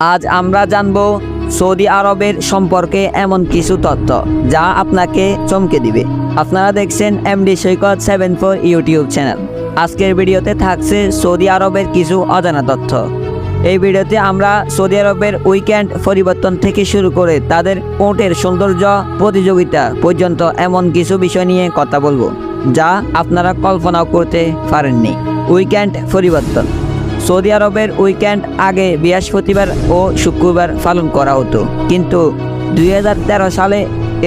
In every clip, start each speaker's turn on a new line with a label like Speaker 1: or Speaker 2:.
Speaker 1: আজ আমরা জানব সৌদি আরবের সম্পর্কে এমন কিছু তথ্য যা আপনাকে চমকে দিবে। আপনারা দেখছেন MD Saikat seven four YouTube channel. আজকের ভিডিওতে থাকছে সৌদি আরবের কিছু অজানা তথ্য। এই ভিডিওতে আমরা সৌদি আরবের উইকেন্ড পরিবর্তন থেকে শুরু করে তাদের কোর্টের সৌন্দর্য, প্রতিযোগিতা পর্যন্ত এমন কিছু বিষয় নিয়ে কথা বলব, যা আপনারা কল্পনাও করতে পারেননি। উইকেন্ড পরিবর্তন। সৌদি আরবের উইকেন্ড আগে বৃহস্পতিবার ও শুক্রবার পালন করা হতো। কিন্তু দুই হাজার তেরো সালে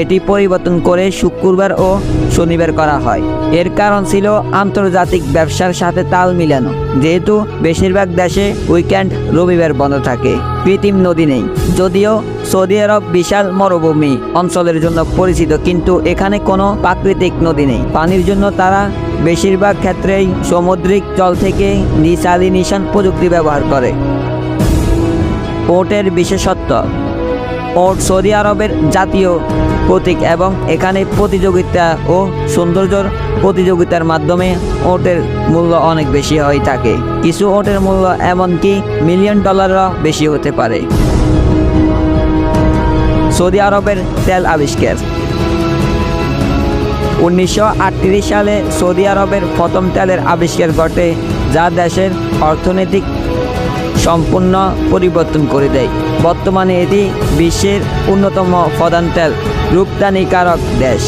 Speaker 1: এটি পরিবর্তন করে শুক্রবার ও শনিবার করা হয়। এর কারণ ছিল আন্তর্জাতিক ব্যবসার সাথে তাল মিলানো। যেহেতু বেশিরভাগ দেশে উইকেন্ড রবিবার বন্ধ থাকে, কৃত্রিম নদী নেই। যদিও সৌদি আরব বিশাল মরুভূমি অঞ্চলের জন্য পরিচিত, কিন্তু এখানে কোনো প্রাকৃতিক নদী নেই। পানির জন্য তারা বেশিরভাগ ক্ষেত্রেই সামুদ্রিক জল থেকে ডিসালিনেশন প্রযুক্তি ব্যবহার করে। ওটের বিশেষত্ব ওট সৌদি আরবের জাতীয় প্রতীক এবং এখানে প্রতিযোগিতা ও সৌন্দর্যর প্রতিযোগিতার মাধ্যমে ওটের মূল্য অনেক বেশি হয়ে থাকে। কিছু ওটের মূল্য এমনকি মিলিয়ন ডলারও বেশি হতে পারে। সৌদি আরবের তেল আবিষ্কার। উনিশশো আটত্রিশ সালে সৌদি আরবের প্রথম তেলের আবিষ্কার ঘটে, যা দেশের অর্থনৈতিক সম্পূর্ণ পরিবর্তন করে দেয়। বর্তমানে এটি বিশ্বের অন্যতম প্রধান তেল রূপদানিকারক দেশ।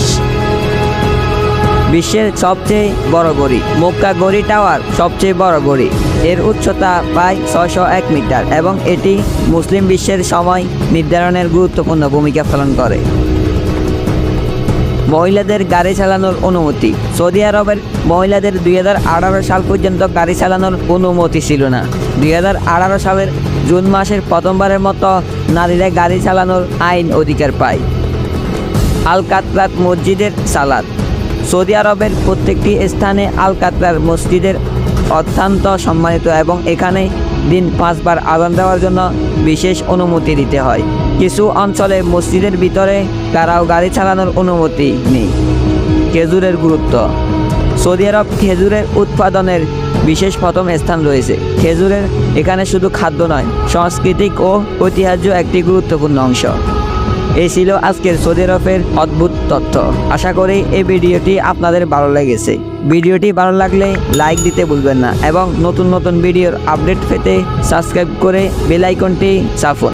Speaker 1: বিশ্বের সবচেয়ে বড় গড়ি, মক্কা গড়ি টাওয়ার সবচেয়ে বড় গড়ি। এর উচ্চতা প্রায় ছশো এক মিটার এবং এটি মুসলিম বিশ্বের সময় নির্ধারণের গুরুত্বপূর্ণ ভূমিকা পালন করে। মহিলাদের গাড়ি চালানোর অনুমতি। সৌদি আরবের মহিলাদের দুই হাজার আঠারো সাল পর্যন্ত গাড়ি চালানোর অনুমতি ছিল না। দুই হাজার আঠারো সালের জুন মাসের প্রথমবারের মতো নারীরা গাড়ি চালানোর আইন অধিকার পায়। আল কাতরাত মসজিদের সালাদ সৌদি আরবের প্রত্যেকটি স্থানে আল কাতরার মসজিদের অত্যন্ত সম্মানিত এবং এখানে দিন পাঁচবার আজান দেওয়ার জন্য বিশেষ অনুমতি দিতে হয়। কিছু অঞ্চলে মসজিদের ভিতরে কারাও গাড়ি চালানোর অনুমতি নেই। খেজুরের গুরুত্ব। সৌদি আরব খেজুরের উৎপাদনের বিশেষ প্রথম স্থান রয়েছে। খেজুরের এখানে শুধু খাদ্য নয়, সাংস্কৃতিক ও ঐতিহ্য একটি গুরুত্বপূর্ণ অংশ। এই ছিল আজকের সৌদি আরবের অদ্ভুত তথ্য। আশা করি এই ভিডিওটি আপনাদের ভালো লেগেছে। ভিডিওটি ভালো লাগলে লাইক দিতে ভুলবেন না এবং নতুন নতুন ভিডিওর আপডেট পেতে সাবস্ক্রাইব করে বেল আইকনটি চাপুন।